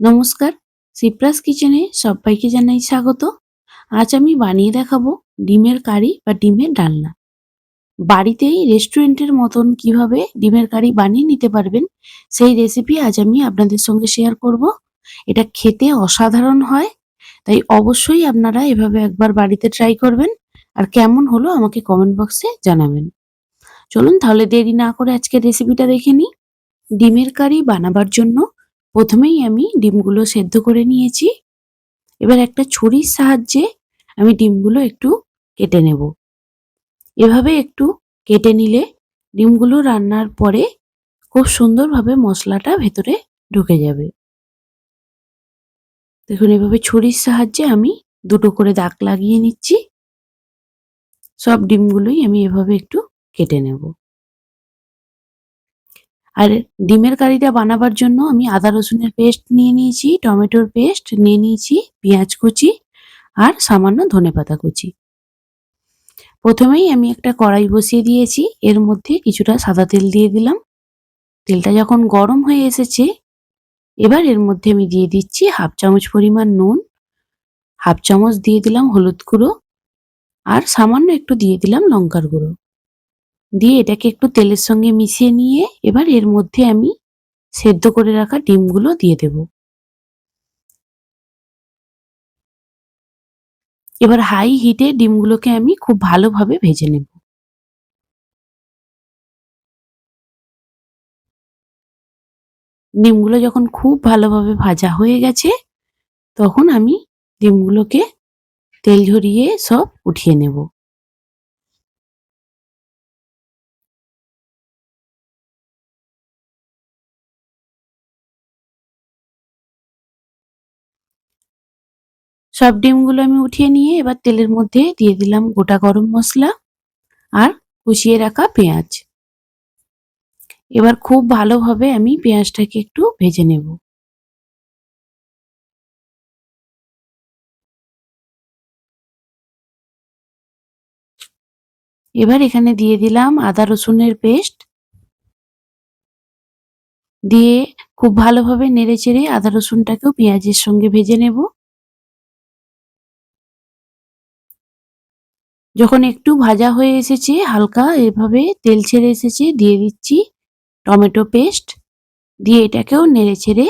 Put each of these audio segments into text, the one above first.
নমস্কার সিপ্রাস কিচেনে সবাইকে জানাই স্বাগত। আজ আমি বানিয়ে দেখাবো ডিমের কারি বা ডিমের ডালনা। বাড়িতেই রেস্টুরেন্টের মতন কীভাবে ডিমের কারি বানিয়ে নিতে পারবেন, সেই রেসিপি আজ আমি আপনাদের সঙ্গে শেয়ার করব। এটা খেতে অসাধারণ হয়, তাই অবশ্যই আপনারা এভাবে একবার বাড়িতে ট্রাই করবেন। আর কেমন হলো আমাকে কমেন্ট বক্সে জানাবেন। চলুন তাহলে দেরি না করে আজকে রেসিপিটা দেখে নিই। ডিমের কারি বানাবার জন্য প্রথমেই আমি ডিমগুলো সেদ্ধ করে নিয়েছি। এবার একটা ছুরির সাহায্যে আমি ডিমগুলো একটু কেটে নেব। এভাবে একটু কেটে নিলে ডিমগুলো রান্নার পরে খুব সুন্দরভাবে মশলাটা ভেতরে ঢুকে যাবে। দেখুন, এভাবে ছুরির সাহায্যে আমি দুটো করে দাগ লাগিয়ে নিচ্ছি। সব ডিমগুলোই আমি এভাবে একটু কেটে নেব। আর ডিমের কারিটা বানাবার জন্য আমি আদা রসুনের পেস্ট নিয়ে নিয়েছি, টমেটোর পেস্ট নিয়ে নিয়েছি, পেঁয়াজ কুচি আর সামান্য ধনেপাতা কুচি। প্রথমেই আমি একটা কড়াই বসিয়ে দিয়েছি, এর মধ্যে কিছুটা সাদা তেল দিয়ে দিলাম। তেলটা যখন গরম হয়ে এসেছে, এবার এর মধ্যে আমি দিয়ে দিচ্ছি হাফ চামচ পরিমাণ নুন, হাফ চামচ দিয়ে দিলাম হলুদ গুঁড়ো আর সামান্য একটু দিয়ে দিলাম লঙ্কার গুঁড়ো। দিয়ে এটাকে একটু তেলের সঙ্গে মিশিয়ে নিয়ে এবার এর মধ্যে আমি সেদ্ধ করে রাখা ডিমগুলো দিয়ে দেব। এবার হাই হিটে ডিমগুলোকে আমি খুব ভালোভাবে ভেজে নেব। ডিমগুলো যখন খুব ভালোভাবে ভাজা হয়ে গেছে, তখন আমি ডিমগুলোকে তেল ঝরিয়ে সব উঠিয়ে নেব। সব ডিমগুলো আমি উঠিয়ে নিয়ে এবার তেলের মধ্যে দিয়ে দিলাম গোটা গরম মশলা আর কুচিয়ে রাখা পেঁয়াজ। এবার খুব ভালোভাবে আমি পেঁয়াজটাকে একটু ভেজে নেব। এবার এখানে দিয়ে দিলাম আদা রসুনের পেস্ট। দিয়ে খুব ভালোভাবে নেড়ে চেড়ে আদা রসুনটাকেও পেঁয়াজের সঙ্গে ভেজে নেব। যখন একটু ভাজা হয়ে এসেছে, হালকা এভাবে তেল ছেড়ে এসেছে, দিয়ে দিচ্ছি টমেটো পেস্ট। দিয়ে এটাকেও নেড়ে ছেড়ে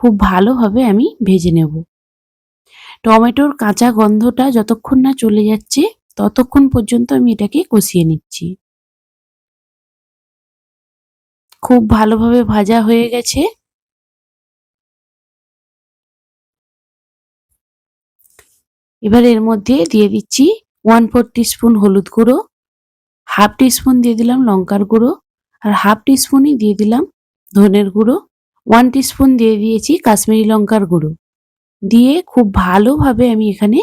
খুব ভালোভাবে আমি ভেজে নেব। টমেটোর কাঁচা গন্ধটা যতক্ষণ না চলে যাচ্ছে, ততক্ষণ পর্যন্ত আমি এটাকে কষিয়ে নিচ্ছি। খুব ভালোভাবে ভাজা হয়ে গেছে। এবার এর মধ্যে দিয়ে দিচ্ছি ওয়ান ফোর স্পুন হলুদ গুঁড়ো হাফ স্পুন দিয়ে দিলাম লঙ্কার গুঁড়ো, আর হাফ স্পুনই দিয়ে দিলাম ধনের গুঁড়ো। ওয়ান স্পুন দিয়ে দিয়েছি কাশ্মীরি লঙ্কার গুঁড়ো। দিয়ে খুব ভালোভাবে আমি এখানে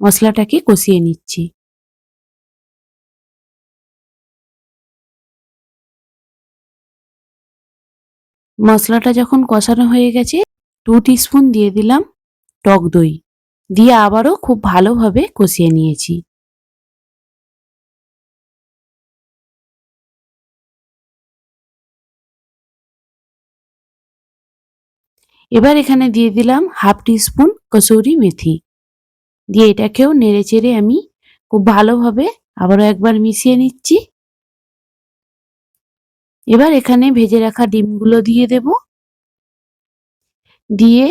মশলাটাকে কষিয়ে নিচ্ছি। মশলাটা যখন কষানো হয়ে গেছে টু স্পুন দিয়ে দিলাম টক দই। দিয়ে আবারও খুব ভালোভাবে কষিয়ে নিয়েছি। এবার এখানে দিয়ে দিলাম half teaspoon kasuri methi. দিয়ে এটাকেও নেড়ে চেড়ে আমি খুব ভালোভাবে আবারও একবার মিশিয়ে নিচ্ছি। এবার এখানে ভেজে রাখা ডিমগুলো দিয়ে দেব। দিয়ে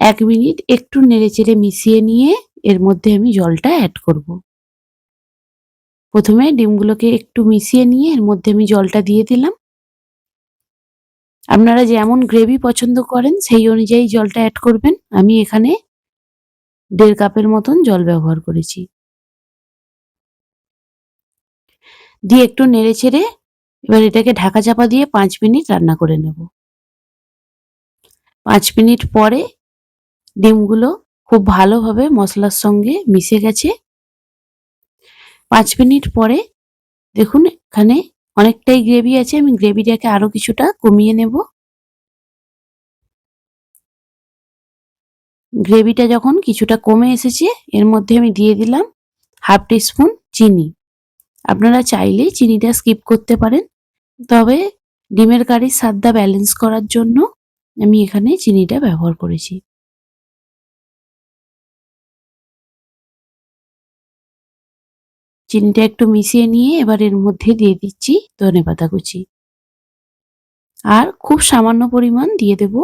এক মিনিট একটু নেড়ে চেড়ে মিশিয়ে নিয়ে এর মধ্যে আমি জলটা অ্যাড করব। প্রথমে ডিমগুলোকে একটু মিশিয়ে নিয়ে এর মধ্যে আমি জলটা দিয়ে দিলাম। আপনারা যেমন গ্রেভি পছন্দ করেন, সেই অনুযায়ী জলটা অ্যাড করবেন। আমি এখানে দেড় কাপের মতন জল ব্যবহার করেছি। দিয়ে একটু নেড়ে ছেড়ে এবার এটাকে ঢাকা চাপা দিয়ে পাঁচ মিনিট রান্না করে নেব। পাঁচ মিনিট পরে ডিমগুলো খুব ভালোভাবে মশলার সঙ্গে মিশে গেছে। পাঁচ মিনিট পরে দেখুন এখানে অনেকটাই গ্রেভি আছে, আমি গ্রেভিটাকে আরও কিছুটা কমিয়ে নেব। গ্রেভিটা যখন কিছুটা কমে এসেছে, এর মধ্যে আমি দিয়ে দিলাম হাফ স্পুন চিনি। আপনারা চাইলে চিনিটা স্কিপ করতে পারেন, তবে ডিমের কারির স্বাদটা ব্যালেন্স করার জন্য আমি এখানে চিনিটা ব্যবহার করেছি। চিনিটা একটু মিশিয়ে নিয়ে এবার এর মধ্যে দিয়ে দিচ্ছি ধনে পাতা কুচি। আর খুব সামান্য পরিমাণ দিয়ে দেব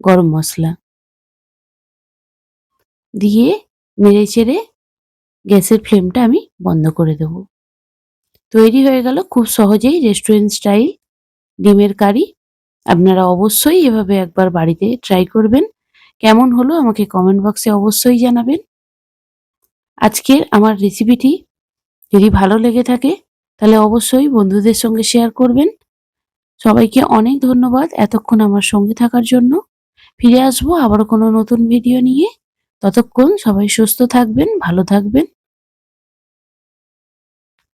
গরম মশলা। দিয়ে নেড়ে চেড়ে গ্যাসের ফ্লেমটা আমি বন্ধ করে দেব। তৈরি হয়ে গেল খুব সহজেই রেস্টুরেন্ট স্টাইল ডিমের কারি। আপনারা অবশ্যই এভাবে একবার বাড়িতে ট্রাই করবেন। কেমন হলো আমাকে কমেন্ট বক্সে অবশ্যই জানাবেন। আজকের আমার রেসিপিটি যদি ভালো লেগে থাকে, তাহলে অবশ্যই বন্ধুদের সঙ্গে শেয়ার করবেন। সবাইকে অনেক ধন্যবাদ এতক্ষণ আমার সঙ্গে থাকার জন্য। ফিরে আসব আবার কোনো নতুন ভিডিও নিয়ে। ততক্ষণ সবাই সুস্থ থাকবেন, ভালো থাকবেন।